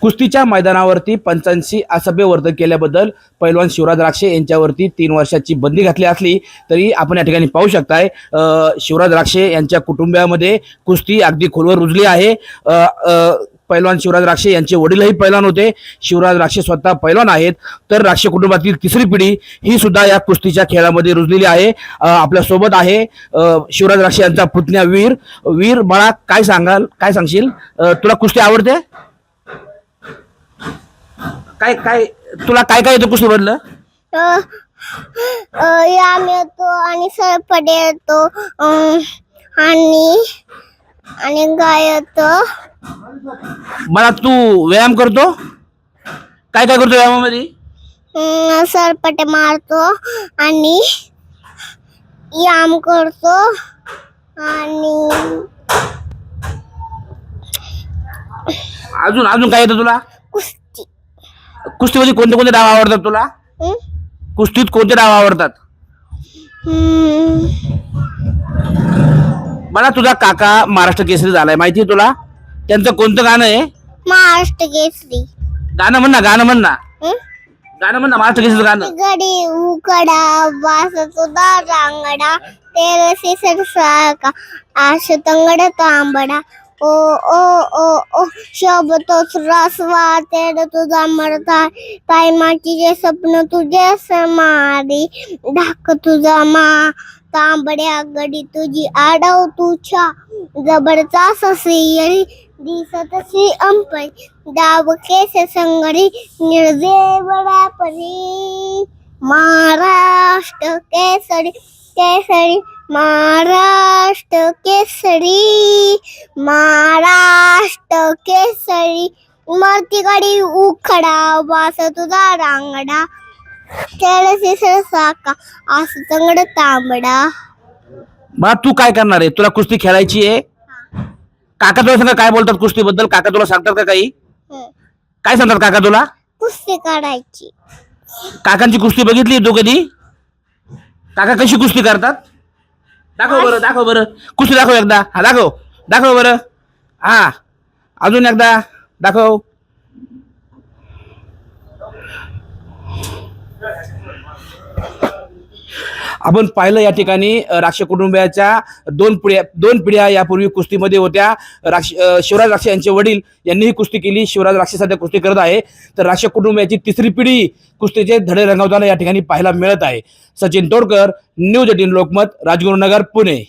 कुस्तीच्या मैदानावरती पंचांशी असभ्य वर्तन केल्याबद्दल पैलवान शिवराज राक्षे यांच्यावरती तीन वर्षाची बंदी घातली असली तरी आपण या ठिकाणी पाहू शकताय शिवराज राक्षे यांच्या कुटुंबियामध्ये कुस्ती अगदी खोलवर रुजली आहे. पैलवान शिवराज राक्षे यांचे वडीलही पैलवान होते. शिवराज राक्षे स्वतः पैलवान आहेत. तर राक्षे कुटुंबातील तिसरी पिढी ही सुद्धा या कुस्तीच्या खेळामध्ये रुजलेली आहे. आपल्यासोबत आहे शिवराज राक्षे यांचा पुतण्या वीर. वीर बाळा काय सांगाल? काय सांगशील? तुला कुस्ती आवडते? काय काय तुला काय काय येतं कुस्ती बदलं याम येतो आणि सरपडे येतो. आणि आणि गाय येतो. मला तू व्यायाम करतो? काय काय करतो व्यायामामध्ये? सरपटे मारतो आणि याम करतो आणि अजून अजून काय येतं तुला? कुस्ती. कुस्तीमध्ये कोणते कोणते डाव आवडतात तुला? हं? कुस्तीत कोणते डाव आवडतात? हम्म, मला तुझा काका महाराष्ट्र केसरी झालाय. माहिती तुला? त्यांचं कोणतं गाणं आहे? महाराष्ट्र केसरी. गाणं म्हण ना गाणं म्हण ना. हं? गाणं म्हण ना महाराष्ट्र केसरीचं गाणं. गडी उकडा वास तुझा रांगडा तेरे सिसर सारखा आश तंगड तांबडा. ओ ओ ओ ओ शोभतोच रसवा तेर तुझा मरता ताई मातीचे स्वप्न तुझे समारी धाक तुझा मा तांबड्या गडी तुझी आडव तुझ्या जबरचा ससियरी दिसत सी अंपै दाव केस संगडी निर्जे परी. महाराष्ट्र केसरी केसरी महाराष्ट्र केसरी. महाराष्ट्र केसरी. मरतीकडे उखडा वास तुझा रांगडा. तेळसी साका आस चंगड तांबडा. बा तू काय करणार आहे? तुला कुस्ती खेळायची आहे? काका तुला सांगा काय बोलतात कुस्तीबद्दल? काका तुला सांगतात का काही. काय सांगतात काका तुला कुस्ती काढायची. काकांची कुस्ती बघितली तू कधी काका कशी कुस्ती करतात? दाखव बरं दाखव बरं. कुस्ती दाखव एकदा. हा दाखव. दाखव बरं. हा. अजून एकदा. दाखव. आपण पाहिलं या ठिकाणी राक्ष कुटुंबियाच्या दोन पिढ्या दोन पिढ्या यापूर्वी कुस्तीमध्ये होत्या. राक्ष शिवराज राक्षे यांचे वडील यांनीही कुस्ती केली. शिवराज राक्षे सध्या कुस्ती करत आहे. तर राक्ष कुटुंबियाची तिसरी पिढी कुस्तीचे धडे रंगवताना या ठिकाणी पाहायला मिळत आहे. Sachin Todkar news eighteen Lokmat Rajgurunagar Pune.